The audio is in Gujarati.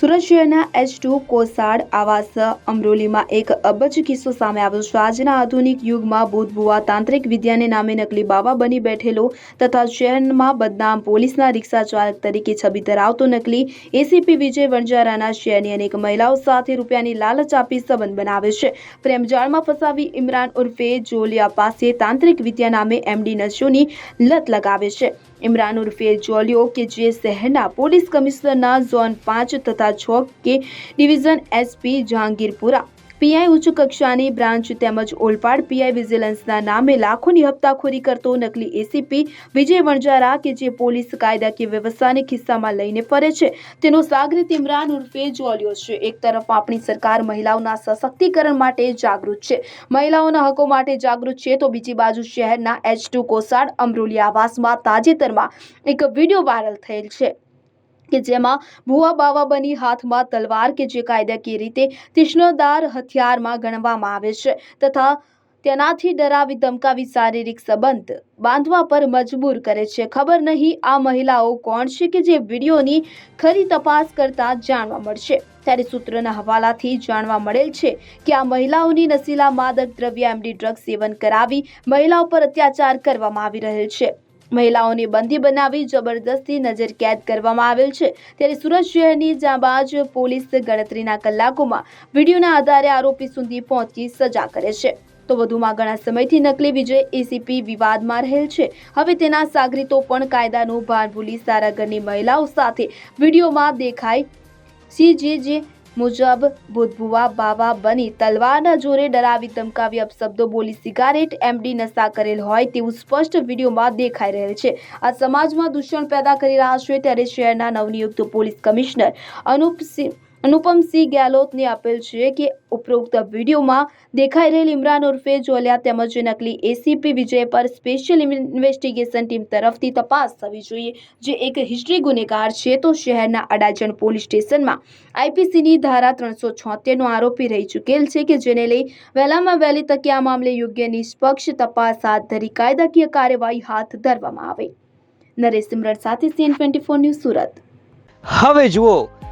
સુરત શહેરના એચ ટુ કોસાડ, આવાસ, અમરોલીમાં એક અબજ કિસ્સો સામે આવ્યો છે. આજના આધુનિક યુગમાં ભૂતભુવા તાંત્રિક વિદ્યાને નામે નકલી બાબા બની બેઠેલો તથા શહેરમાં બદનામ પોલીસના રિક્ષા ચાલક તરીકે છબી ધરાવતો નકલી એસીપી વિજય વણજારાના શહેરની અનેક મહિલાઓ સાથે રૂપિયાની લાલચ આપી સંબંધ બનાવે છે. પ્રેમજાળમાં ફસાવી ઇમરાન ઉર્ફે જોલિયા પાસે તાંત્રિક વિદ્યા નામે એમડી નશોની લત લગાવે છે. ઇમરાન ઉર્ફે જોલિયો કે જે શહેરના પોલીસ કમિશનરના ઝોન પાંચ તથા છ કે ડિવિઝન એસપી જહાંગીરપુરા પીઆઈ ઉચ્ચ કક્ષાની બ્રાન્ચ તેમજ ઓલપાડ પીઆઈ વિજિલન્સના નામે લાખોની હપ્તાખોરી કરતો નકલી એસીપી વિજય વણજારા કે જે પોલીસ કાયદાકીય વ્યવસ્થાને ખિસ્સામાં લઈને ફરે છે. તેનો સાગરીત ઇમરાન ઉર્ફે જોલ્યો છે. એક તરફ આપણી સરકાર મહિલાઓના સશક્તિકરણ માટે જાગૃત છે. મહિલાઓના હકો માટે જાગૃત છે તો બીજી બાજુ શહેરના એચ ટુ કોસાડ અમરોલી આવાસમાં તાજેતરમાં એક વીડિયો વાયરલ થયેલ છે. કે જેમાં ભુવા બાવા બની હાથમાં તલવાર કે જે કાયદાકીય રીતે તીક્ષ્ણદાર હથિયારમાં ગણવામાં આવે છે તથા તેનાથી ડરાવી ધમકાવી શારીરિક સંબંધ બાંધવા પર મજબૂર કરે છે. ખબર નહીં આ મહિલાઓ કોણ છે કે જે વિડીયોની ખરી તપાસ કરતા જાણવા મળશે. ત્યારે સૂત્રના હવાલાથી જાણવા મળેલ છે કે આ મહિલાઓની નશીલા માદક દ્રવ્ય એમડી ડ્રગ સેવન કરાવી મહિલાઓ પર અત્યાચાર કરવામાં આવી રહેલ છે. મહિલાઓને બંદી બનાવી જબરદસ્તી નજર કેદ કરવામાં આવેલ છે. ત્યારે સુરત શહેરની જાબાજ પોલીસ ગણતરીના કલાકોમાં વિડીયોના આધારે આરોપી સુધી પહોંચી સજા કરે છે. તો વધુમાં ઘણા સમયથી નકલી વિજય એસીપી વિવાદમાં રહેલ છે. હવે તેના સાગરીતો પણ કાયદાનું ભાન ભૂલી સારા ઘરની મહિલાઓ સાથે વિડીયોમાં દેખાય. સીજેજે મુજબ ભૂતભુવા બાવા બની તલવારના જોરે ડરાવી ધમકાવી અપશબ્દો બોલી સિગારેટ એમડી નશા કરેલ હોય તેવું સ્પષ્ટ વિડીયોમાં દેખાઈ રહેલ છે. આ સમાજમાં દૂષણ પેદા કરી રહ્યા છે ત્યારે શહેરના નવનિયુક્ત પોલીસ કમિશનર અનુપસિંહ અનુપમસિંહ ગેહલોતને આપેલ છે કે ઉપરોક્ત વિડીયોમાં દેખાઈ રહેલ ઇમરાન ઉર્ફે જોલિયા તેમજ નકલી એસીપી વિજય પર સ્પેશિયલ ઇન્વેસ્ટિગેશન ટીમ તરફથી તપાસ થવી જોઈએ. જે એક હિસ્ટ્રી ગુનેગાર છે તો શહેરના અડાજણ પોલીસ સ્ટેશનમાં આઈપીસીની ધારા ત્રણસો છોતેરનો આરોપી રહી ચૂકેલ છે કે જેને લઈ વહેલામાં વહેલી તકે આ મામલે યોગ્ય નિષ્પક્ષ તપાસ હાથ ધરી કાયદાકીય કાર્યવાહી હાથ ધરવામાં આવે. નરેશ સિમરન સાથે CN twenty four news Surat. હવે જુઓ